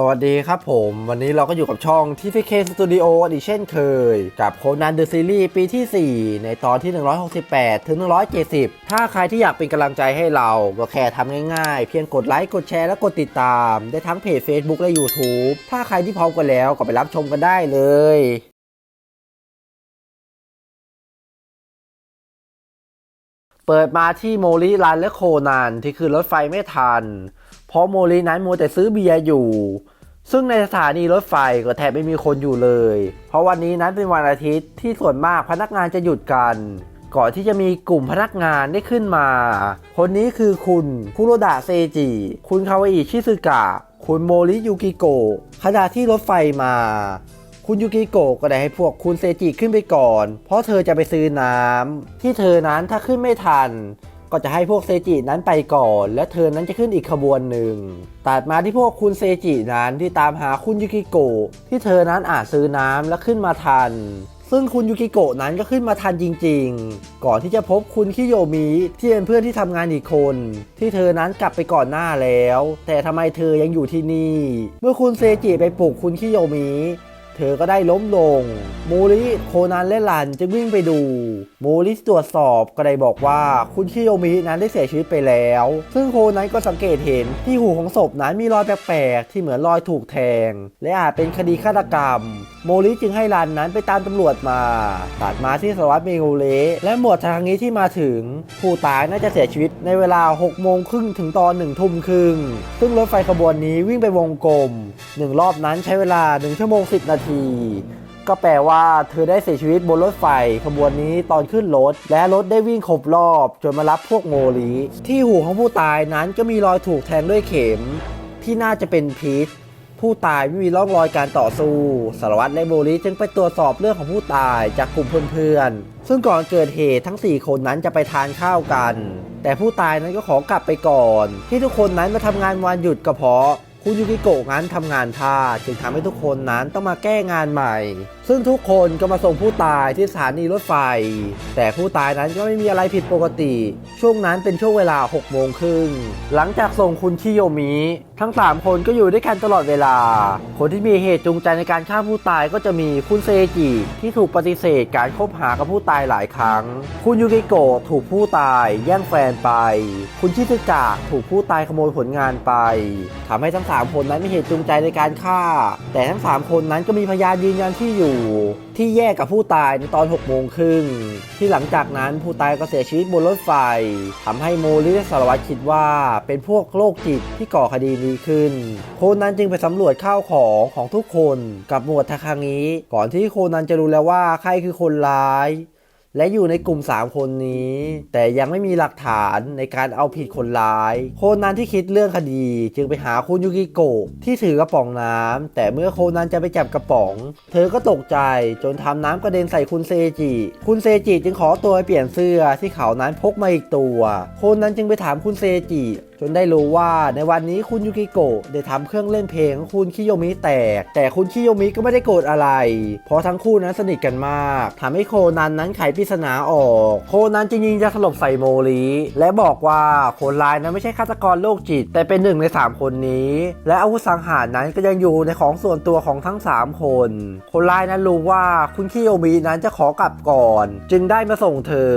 สวัสดีครับผม วันนี้เราก็อยู่กับช่อง TPK Studio อีกเช่นเคย กับโคนันเดอะซีรีส์ปีที่ 4 ในตอนที่ 168 ถึง 170 ถ้าใครที่อยากเป็นกำลังใจให้เรา ก็แค่ทำง่ายๆ เพียงกดไลค์ กดแชร์ และกดติดตาม ได้ทั้งเพจ Facebook และ YouTube ถ้าใครที่พร้อมกันแล้วก็ไปรับชมกันได้เลย เปิดมาที่โมลิรันและโคนันที่คือรถไฟไม่ทัน เพราะโมลินั้นมัวแต่ซื้อเบียร์อยู่ ซึ่งในสถานีรถไฟก็แทบไม่มีคนอยู่เลย เพราะวันนี้นั้นเป็นวันอาทิตย์ที่ส่วนมากพนักงานจะหยุดกัน ก่อนที่จะมีกลุ่มพนักงานได้ขึ้นมา คนนี้คือคุณคุโรดะเซจิ คุณคาวาอิชิซึกะ คุณโมริยูกิโกะขณะที่รถไฟมา คุณยูกิโกะก็ได้ให้พวกคุณเซจิขึ้นไปก่อน เพราะเธอจะไปซื้อน้ำที่เธอนั้นถ้าขึ้นไม่ทัน ก็จะให้พวกเซจินั้นไปก่อน และเธอนั้นจะขึ้นอีกขบวนหนึ่งตัดมาที่พวกคุณเซจินั้นที่ตามหาคุณยูกิโกะที่เธอนั้นอาจซื้อน้ำและขึ้นมาทันซึ่งคุณยูกิโกะนั้นก็ขึ้นมาทันจริงๆ ก่อนที่จะพบคุณคิโยมิที่เป็นเพื่อนที่ทำงานอีกคน ที่เธอนั้นกลับไปก่อนหน้าแล้ว แต่ทำไมเธอยังอยู่ที่นี่ เมื่อคุณเซจิไปปลุกคุณคิโยมิ เธอก็ได้ล้มลง โมริโคนันและลันจึงวิ่งไปดู โมริตรวจสอบก็ได้บอกว่าคุณคิโยมินั้นได้เสียชีวิตไปแล้ว ซึ่งโคนันก็สังเกตเห็นที่หูของศพนั้นมีรอยแปลกๆ ที่เหมือนรอยถูกแทง และอาจเป็นคดีฆาตกรรม โมริจึงให้ลันนั้นไปตามตำรวจมาตัดมาที่สารวัตรเมโกเลและหมวดทางนี้ที่มาถึง ผู้ตายน่าจะเสียชีวิตในเวลา6โมงครึ่งถึงตอน1ทุ่มครึ่งซึ่งรถไฟขบวนนี้วิ่งไปวงกลมหนึ่งรอบนั้นใช้เวลา1ชั่วโมง10นาทีก็แปลว่าเธอได้เสียชีวิตบนรถไฟขบวนนี้ตอนขึ้นรถ และรถได้วิ่งครบรอบ จนมารับพวกโมลีที่หูของผู้ตายนั้นก็มีรอยถูกแทงด้วยเข็ม ที่น่าจะเป็นพิษผู้ตายไม่มีร่องรอยการต่อสู้ สารวัตรและโมลิจึงไปตรวจสอบเรื่องของผู้ตายจากกลุ่มเพื่อนๆ ซึ่งก่อนเกิดเหตุทั้ง 4 คนนั้นจะไปทานข้าวกัน แต่ผู้ตายนั้นก็ขอกลับไปก่อน ที่ทุกคนนั้นมาทำงานวันหยุดก็เพราะ คุณยูกิโกะนั้นทำงานพลาดจึงทำให้ทุกคนนั้นต้องมาแก้งานใหม่ ซึ่งทุกคนก็มาส่งผู้ตายที่สถานีรถไฟ แต่ผู้ตายนั้นก็ไม่มีอะไรผิดปกติ ช่วงนั้นเป็นช่วงเวลา 6 โมงครึ่ง หลังจากส่งคุณชิโยมิ ทั้ง 3 คนก็อยู่ด้วยกันตลอดเวลา คนที่มีเหตุจูงใจในการฆ่าผู้ตายก็จะมีคุณเซจิที่ถูกปฏิเสธการคบหากับผู้ตายหลายครั้ง คุณยูกิโกะถูกผู้ตายแย่งแฟนไป คุณชิซึกะถูกผู้ตายขโมยผลงานไปทำให้ทั้ง 3 คนนั้นมีเหตุจูงใจในการฆ่า แต่ทั้ง 3 คนนั้นก็มีพยานยืนยันที่อยู่ที่แยกกับผู้ตายในตอน6โมงครึ่งที่หลังจากนั้นผู้ตายก็เสียชีวิตบนรถไฟทำให้โมลิและสารวัตรคิดว่าเป็นพวกโรคจิตที่ก่อคดีนี้ขึ้น โคนันจึงไปสำรวจข้าวของของทุกคนกับหมวดทาคางิก่อนที่โคนันจะรู้แล้วว่าใครคือคนร้าย และอยู่ในกลุ่ม 3 คนนี้ แต่ยังไม่มีหลักฐานในการเอาผิดคนร้ายโคนันที่คิดเรื่องคดี จึงไปหาคุณยูกิโกะที่ถือกระป๋องน้ำแต่เมื่อโคนันจะไปจับกระป๋อง เธอก็ตกใจจนทำน้ำกระเด็นใส่คุณเซจิ คุณเซจิจึงขอตัวไปเปลี่ยนเสื้อที่เขานั้นพกมาอีกตัว โคนันจึงไปถามคุณเซจิจนได้รู้ว่าในวันนี้คุณยูกิโกะได้ทำเครื่องเล่นเพลงของคุณคิโยมิแตก แต่คุณคิโยมิก็ไม่ได้โกรธอะไร เพราะทั้งคู่นั้นสนิทกันมากทำให้โคนันนั้นไขปริศนาออก โคนันจึงยิงๆจะสลบใส่โมลีและบอกว่าคนร้ายนั้นไม่ใช่ฆาตกรโรคจิต แต่เป็นหนึ่งใน 3 คนนี้ และอาวุธสังหารนั้นก็ยังอยู่ในของส่วนตัวของทั้ง 3 คน คนร้ายนั้นรู้ว่าคุณคิโยมินั้นจะขอกลับก่อน จึงได้มาส่งเธอ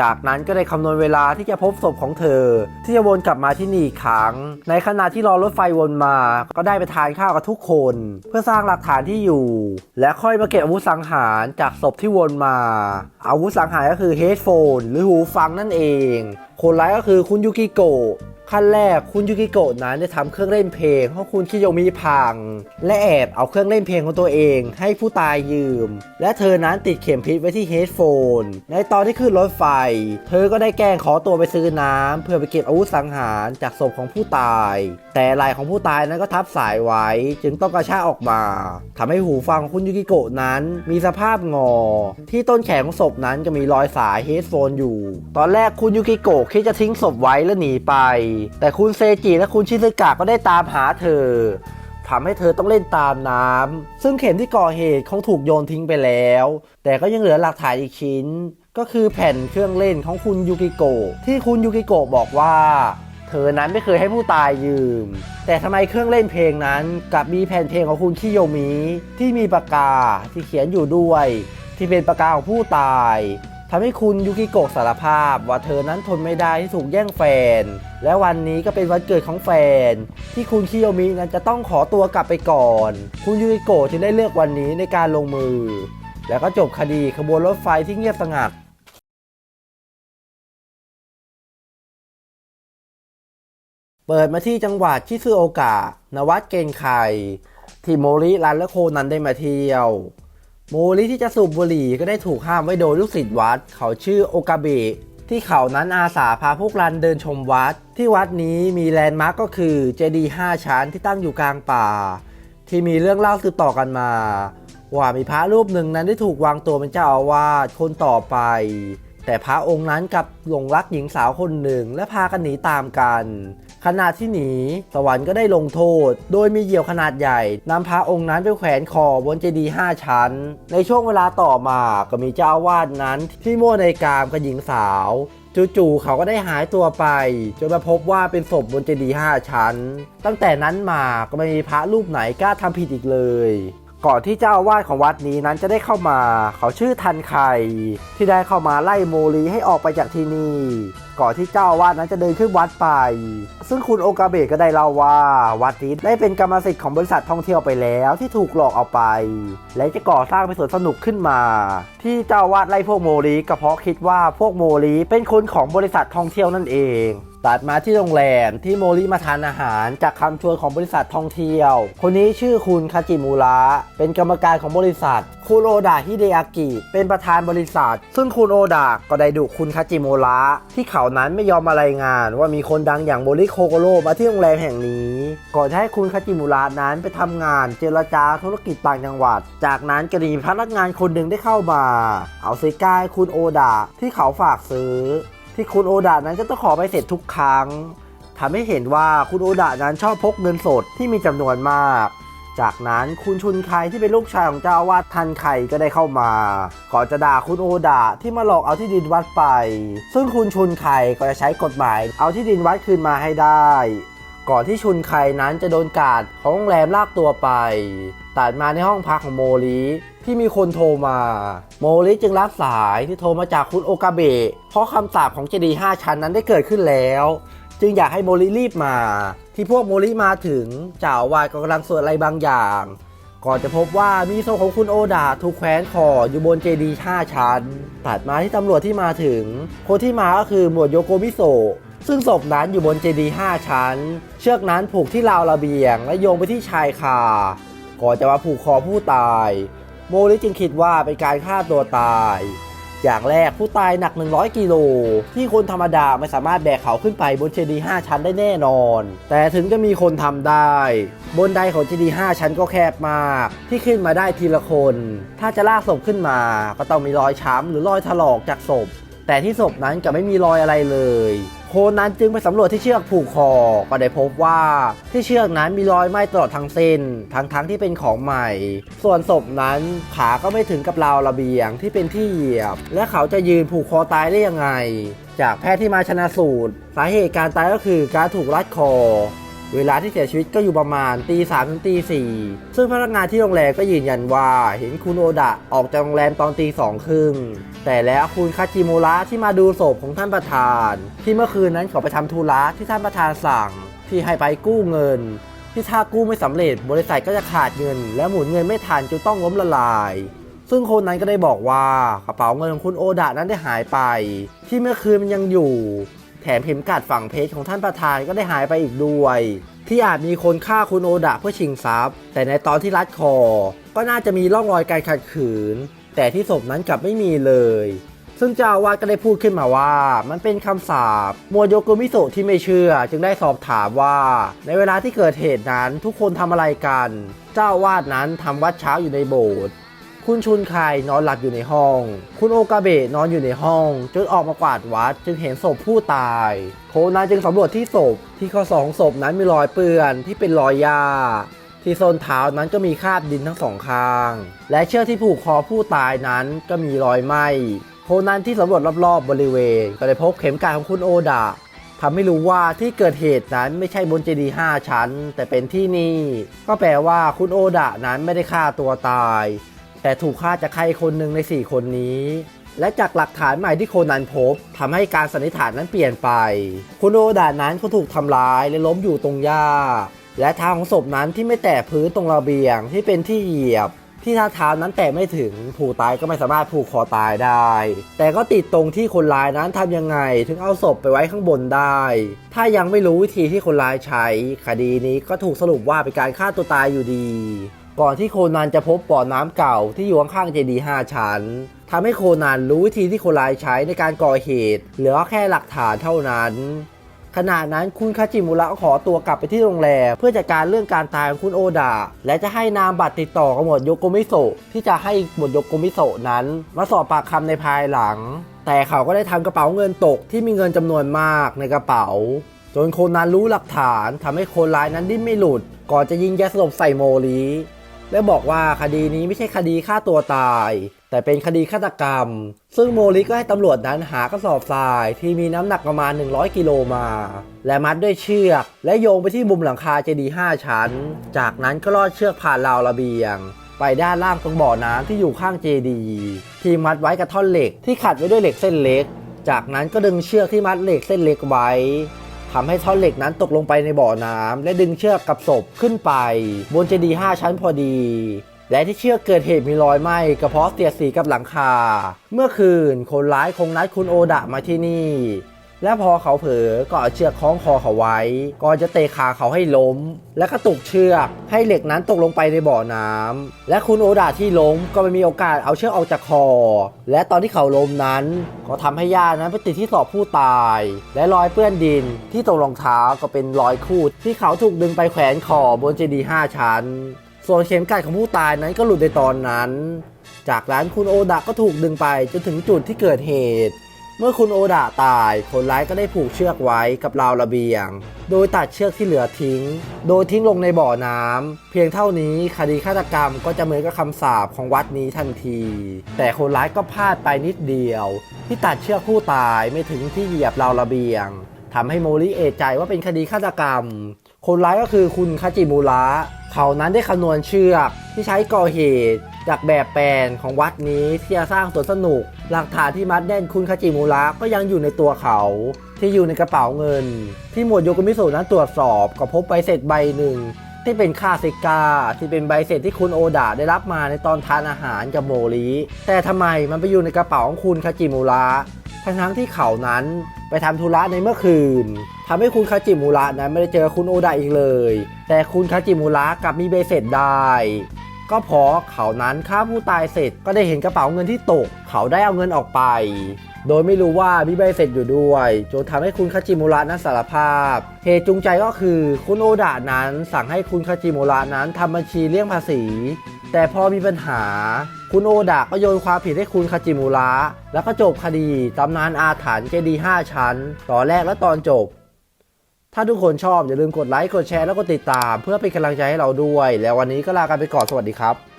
จากนั้นก็ได้คำนวณเวลาที่จะพบศพของเธอ ที่จะวนกลับมาที่นี่อีกครั้ง ในขณะที่รอรถไฟวนมา ก็ได้ไปทานข้าวกับทุกคน เพื่อสร้างหลักฐานที่อยู่ และค่อยมาเก็บอาวุธสังหารจากศพที่วนมา อาวุธสังหารก็คือเฮดโฟนหรือหูฟังนั่นเอง คนร้ายก็คือคุณยูกิโกะขั้นแรกคุณยูกิโกะนั้นได้ทำเครื่องเล่นเพลงของคุณคิโยมิพัง และแอบเอาเครื่องเล่นเพลงของตัวเอง ให้ผู้ตายยืม และเธอนั้นติดเข็มพิษไว้ที่เฮดโฟน ในตอนที่ขึ้นรถไฟ เธอก็ได้แกล้งขอตัวไปซื้อน้ำเพื่อไปเก็บอาวุธสังหารจากศพของผู้ตาย แต่ไหล่ของผู้ตายนั้นก็ทับสายไว้ จึงต้องกระชากออกมาทำให้หูฟังของคุณยูกิโกะนั้นมีสภาพงอ ที่ต้นแขนของศพนั้นก็มีรอยสายเฮดโฟนอยู่ ตอนแรกคุณยูกิโกะคิดจะทิ้งศพไว้แล้วหนีไป แต่คุณเซจิและคุณชิซึกะก็ได้ตามหาเธอทำให้เธอต้องเล่นตามน้ำ ซึ่งเข็มที่ก่อเหตุคงถูกโยนทิ้งไปแล้ว แต่ก็ยังเหลือหลักฐานอีกชิ้น ก็คือแผ่นเครื่องเล่นของคุณยูกิโกะที่คุณยูกิโกะบอกว่า เธเธอนั้นไม่เคยให้ผู้ตายยืม แต่ทำไมเครื่องเล่นเพลงนั้นกลับมีแผ่นเพลงของคุณคิโยมิที่มีปากกาที่เขียนอยู่ด้วย ที่เป็นปากกาของผู้ตาย ทำให้คุณยูกิโกะสารภาพว่าเธอนั้นทนไม่ได้ที่ถูกแย่งแฟน และวันนี้ก็เป็นวันเกิดของแฟน ที่คุณคิโยมินั้นจะต้องขอตัวกลับไปก่อน คุณยูกิโกะจึงได้เลือกวันนี้ในการลงมือ แล้วก็จบคดีขบวนรถไฟที่เงียบสงัดเปิดมาที่จังหวัดชิซึโอกะ นวัดเกนไค ที่โมริรันและโคนันได้มาเที่ยว มริที่จะสูบบุหรี่ก็ได้ถูกห้ามไว้โดยลูกศิษย์วัด เขาชื่อโอกาเบะที่เขานั้นอาสาพาพวกรันเดินชมวัด ที่วัดนี้มีแลนด์มาร์กก็คือเจดีย์ห้าชั้นที่ตั้งอยู่กลางป่า ที่มีเรื่องเล่าสืบต่อกันมา ว่ามีพระรูปหนึ่งนั้นได้ถูกวางตัวเป็นเจ้าอาวาสคนต่อไป แต่พระองค์นั้นกลับหลงรักหญิงสาวคนหนึ่งและพากันหนีตามกัน ขณะที่หนี สวรรค์ก็ได้ลงโทษ โดยมีเหยี่ยวขนาดใหญ่นำพระองค์นั้นไปแขวนคอบนเจดีย์ห้าชั้น ในช่วงเวลาต่อมาก็มีเจ้าวาสนั้น ที่มั่วในกามกับหญิงสาวจู่ๆเขาก็ได้หายตัวไป จนมาพบว่าเป็นศพบนเจดีย์ห้าชั้น ตั้งแต่นั้นมาก็ไม่มีพระรูปไหนกล้าทำผิดอีกเลย ก่อนที่เจ้าอาวาสของวัดนี้นั้นจะได้เข้ามา เขาชื่อทันไคที่ได้เข้ามาไล่โมลีให้ออกไปจากที่นี่ ก่อนที่เจ้าอาวาสนั้นจะเดินขึ้นวัดไป ซึ่งคุณโอกาเบะก็ได้เล่าว่า วัดนี้ได้เป็นกรรมสิทธิ์ของบริษัทท่องเที่ยวไปแล้วที่ถูกหลอกเอาไป และจะก่อสร้างเป็นสวนสนุกขึ้นมา ที่เจ้าอาวาสไล่พวกโมลีก็เพราะคิดว่าพวกโมลีเป็นคนของบริษัทท่องเที่ยวนั่นเอง ตัดมาที่โรงแรมที่โมริมาทานอาหารจากคำชวนของบริษัทท่องเที่ยว คนนี้ชื่อคุณคาจิมูระเป็นกรรมการของบริษัท คุโอดะฮิเดอากิ เป็นประธานบริษัท ซึ่งคุณโอดะก็ได้ดุคุณคาจิมูระที่เขานั้นไม่ยอมมารายงาน ว่ามีคนดังอย่างโมริโคโกโรมาที่โรงแรมแห่งนี้ ก่อนจะให้คุณคาจิมูระนั้นไปทำงานเจรจาธุรกิจต่างจังหวัด จากนั้นก็มีพนักงานคนหนึ่งได้เข้ามา เอาซิก้าคุณโอดะที่เขาฝากซื้อ ที่คุณโอดานั้นก็ต้องขอไปเสร็จทุกครั้งทำให้เห็นว่าคุณโอดานั้นชอบพกเงินสดที่มีจำนวนมาก จากนั้นคุณชุนไคที่เป็นลูกชายของเจ้าอาวาสทันไคก็ได้เข้ามาก่อนจะด่าคุณโอดาที่มาหลอกเอาที่ดินวัดไป ซึ่งคุณชุนไคก็จะใช้กฎหมาย เอาที่ดินวัดคืนมาให้ได้ ก่อนที่ชุนไคนั้นจะโดนกาดของโรงแรมลากตัวไป ตัดมาในห้องพักของโมริ ที่มีคนโทรมา โมริจึงรับสายที่โทรมาจากคุณโอกาเบะเพราะคำสาปของเจดีย์ห้าชั้นนั้นได้เกิดขึ้นแล้ว จึงอยากให้โมริรีบมา ที่พวกโมริมาถึงเจ้าวาสก็กำลังสวดอะไรบางอย่าง ก่อนจะพบว่ามีศพของคุณโอดาถูกแขวนคออยู่บนเจดีย์ห้าชั้นตัดมาที่ตำรวจที่มาถึง คนที่มาก็คือหมวดโยโกมิโซะซึ่งศพนั้นอยู่บนเจดีย์ห้าชั้น เชือกนั้นผูกที่ราวระเบียง และโยงไปที่ชายคาก่อนจะมาผูกคอผู้ตาย โมริจึงคิดว่าเป็นการฆ่าตัวตาย อย่างแรกผู้ตายหนัก 100 กิโล ที่คนธรรมดาไม่สามารถแบกเขาขึ้นไปบนเจดีย์5ชั้นได้แน่นอน แต่ถึงจะมีคนทำได้ บนไดของเจดีย์5ชั้นก็แคบมาก ที่ขึ้นมาได้ทีละคน ถ้าจะลากศพขึ้นมาก็ต้องมีรอยช้ำหรือรอยถลอกจากศพ แต่ที่ศพนั้นก็ไม่มีรอยอะไรเลย โคนนั้นจึงไปสำรวจที่เชือกผูกคอ ก็ได้พบว่าที่เชือกนั้นมีรอยไหม้ตลอดทั้งเส้น ทั้งทั้งที่เป็นของใหม่ ส่วนศพนั้นขาก็ไม่ถึงกับราวระเบียงที่เป็นที่เหยียบ และเขาจะยืนผูกคอตายได้ยังไง จากแพทย์ที่มาชนะสูตร สาเหตุการตายก็คือการถูกรัดคอ เวลาที่เสียชีวิตก็อยู่ประมาณตีสามถึงตีสี่ซึ่งพนักงานที่โรงแรมก็ยืนยันว่าเห็นคุณโอดะออกจากโรงแรมตอนตีสองครึ่งแต่แล้วคุณคาจิโมระที่มาดูศพของท่านประธาน ที่เมื่อคืนนั้นเขาไปทำธุระที่ท่านประธานสั่ง ที่ให้ไปกู้เงิน ที่ถ้ากู้ไม่สำเร็จ บริษัทก็จะขาดเงิน และหมุนเงินไม่ทันจนต้องล้มละลายซึ่งคนนั้นก็ได้บอกว่ากระเป๋าเงินของคุณโอดะนั้นได้หายไป ที่เมื่อคืนมันยังอยู่ แถมเข็มกัดฝั่งเพชรของท่านประธานก็ได้หายไปอีกด้วย ที่อาจมีคนฆ่าคุณโอดะเพื่อชิงทรัพย์ แต่ในตอนที่รัดคอ ก็น่าจะมีร่องรอยการขัดขืน แต่ที่ศพนั้นกลับไม่มีเลย ซึ่งเจ้าอาวาสก็ได้พูดขึ้นมาว่ามันเป็นคำสาปมัวโยโกมิโซะที่ไม่เชื่อ จึงได้สอบถามว่า ในเวลาที่เกิดเหตุนั้นทุกคนทำอะไรกัน เจ้าอาวาสนั้นทำวัดเช้าอยู่ในโบสถ์ คุณชุนไคนอนหลับอยู่ในห้อง คุณโอกาเบะนอนอยู่ในห้อง จนออกมากวาดวัด จึงเห็นศพผู้ตาย โคนันจึงสำรวจที่ศพ ที่ข้อศอกของศพนั้นมีรอยเปื้อนที่เป็นรอยหญ้าที่ส้นเท้านั้นก็มีคราบดินทั้งสองข้าง และเชือกที่ผูกคอผู้ตายนั้นก็มีรอยไหม้โคนันที่สำรวจรอบๆบริเวณ ก็ได้พบเข็มกลัดของคุณโอดะทำให้รู้ว่าที่เกิดเหตุนั้นไม่ใช่บนเจดีย์5ชั้น แต่เป็นที่นี่ ก็แปลว่าคุณโอดะนั้นไม่ได้ฆ่าตัวตาย แต่ถูกฆ่าจากใครคนหนึ่งใน 4 คนนี้ และจากหลักฐานใหม่ที่โคนันพบทำให้การสันนิษฐานนั้นเปลี่ยนไปคุณโอดะนั้นเขาถูกทำร้ายและล้มอยู่ตรงหญ้า และเท้าของศพนั้นที่ไม่แตะพื้นตรงระเบียงที่เป็นที่เหยียบที่ท่าเท้านั้นแตะไม่ถึงผู้ตายก็ไม่สามารถผูกคอตายได้ แต่ก็ติดตรงที่คนร้ายนั้นทำยังไง ถึงเอาศพไปไว้ข้างบนได้ ถ้ายังไม่รู้วิธีที่คนร้ายใช้ คดีนี้ก็ถูกสรุปว่าเป็นการฆ่าตัวตายอยู่ดี ก่อนที่โคนันจะพบบ่อน้ำเก่าที่อยู่ข้างๆเจดีย์ห้าชั้นทำให้โคนันรู้วิธีที่คนร้ายใช้ในการก่อเหตุ เหลือแค่หลักฐานเท่านั้นขณะนั้นคุณคาจิมุระขอตัวกลับไปที่โรงแรมเพื่อจัดการเรื่องการตายของคุณโอดะและจะให้นามบัตรติดต่อกับหมวดโยโกมิโซะที่จะให้หมวดโยโกมิโซะนั้น มาสอบปากคำในภายหลัง แต่เขาก็ได้ทำกระเป๋าเงินตกที่มีเงินจำนวนมากในกระเป๋า จนโคนนั้นรู้หลักฐานทำให้คนร้ายนั้นดิ้นไม่หลุด ก่อนจะยิงยาสลบใส่โมลี และบอกว่าคดีนี้ไม่ใช่คดีฆ่าตัวตาย แต่เป็นคดีฆาตกรรม ซึ่งโมลิก็ให้ตำรวจนั้นหากระสอบทรายที่มีน้ำหนักประมาณ 100 กิโลมา และมัดด้วยเชือก และโยงไปที่มุมหลังคาเจดีย์5ชั้น จากนั้นก็ลอดเชือกผ่านราวระเบียง ไปด้านล่างตรงบ่อน้ำที่อยู่ข้างเจดีย์ที่มัดไว้กับท่อนเหล็กที่ขัดไว้ด้วยเหล็กเส้นเล็ก จากนั้นก็ดึงเชือกที่มัดเหล็กเส้นเล็กไว้ ทำให้ท่อนเหล็กนั้นตกลงไปในบ่อน้ำและดึงเชือกกับศพขึ้นไป บนเจดีย์5ชั้นพอดี และที่เชือกเกิดเหตุมีรอยไหม้กระเพาะเสียสีกับหลังคา เมื่อคืนคนร้ายคงนัดคุณโอดะมาที่นี่ และพอเขาเผลอก็เอาเชือกคล้องคอเขาไว้ ก่อนจะเตะขาเขาให้ล้ม และกระตุกเชือก ให้เหล็กนั้นตกลงไปในบ่อน้ำและคุณโอดะที่ล้มก็ไม่มีโอกาสเอาเชือกออกจากคอ และตอนที่เขาล้มนั้นก็ทำให้ย่านั้นไปติดที่ศอกผู้ตาย และรอยเปื้อนดินที่ตรงรองเท้าก็เป็นรอยคูดที่เขาถูกดึงไปแขวนคอบนเจดีย์ห้าชั้น ส่วนเข็มกัดของผู้ตายนั้นก็หลุดในตอนนั้น จากนั้นคุณโอดะก็ถูกดึงไปจนถึงจุดที่เกิดเหตุ มื่อคุณโอดะตาย คนร้ายก็ได้ผูกเชือกไว้กับราวระเบียง โดยตัดเชือกที่เหลือทิ้ง โดยทิ้งลงในบ่อน้ำเพียงเท่านี้คดีฆาตกรรมก็จะเหมือนกับคำสาปของวัดนี้ทันที แต่คนร้ายก็พลาดไปนิดเดียว ที่ตัดเชือกผู้ตายไม่ถึงที่เหยียบราวระเบียงทำให้โมริเอใจว่าเป็นคดีฆาตกรรม คนร้ายก็คือคุณคาจิมุระเขานั้นได้คำนวณเชือกที่ใช้ก่อเหตุจากแบบแปลนของวัดนี้ที่จะสร้างสวนสนุก หลักฐานที่มัดแน่นคุณคาจิมุระก็ยังอยู่ในตัวเขา ที่อยู่ในกระเป๋าเงิน ที่หมวดโยกมิโซนั้นตรวจสอบก็พบใบเสร็จใบหนึ่ง ที่เป็นค่าซิกาที่เป็นใบเสร็จที่คุณโอดะได้รับมาในตอนทานอาหารกับโมริแต่ทำไมมันไปอยู่ในกระเป๋าของคุณคาจิมุระ ทั้งทั้งที่เขานั้นไปทำธุระในเมื่อคืนทำให้คุณคาจิมุระนั้นไม่ได้เจอคุณโอดะอีกเลย แต่คุณคาจิมุระกลับมีใบเสร็จได้ ก็เพราะเขานั้นฆ่าผู้ตายเสร็จก็ได้เห็นกระเป๋าเงินที่ตก เขาได้เอาเงินออกไป โดยไม่รู้ว่ามีใบเสร็จอยู่ด้วยจนทำให้คุณคาจิมุระนั้นสารภาพ เหตุจูงใจก็คือคุณโอดะนั้นสั่งให้คุณคาจิมุระนั้นทำบัญชีเลี่ยงภาษี แต่พอมีปัญหา คุณโอดะก็โยนความผิดให้คุณคาจิมุระแล้วก็จบคดีตำนานอาถรรพ์เจดีห้าชั้น ตอนแรกและตอนจบ ถ้าทุกคนชอบอย่าลืมกดไลค์กดแชร์แล้วก็ติดตาม เพื่อเป็นกำลังใจให้เราด้วย แล้ววันนี้ก็ลากันไปก่อนสวัสดีครับ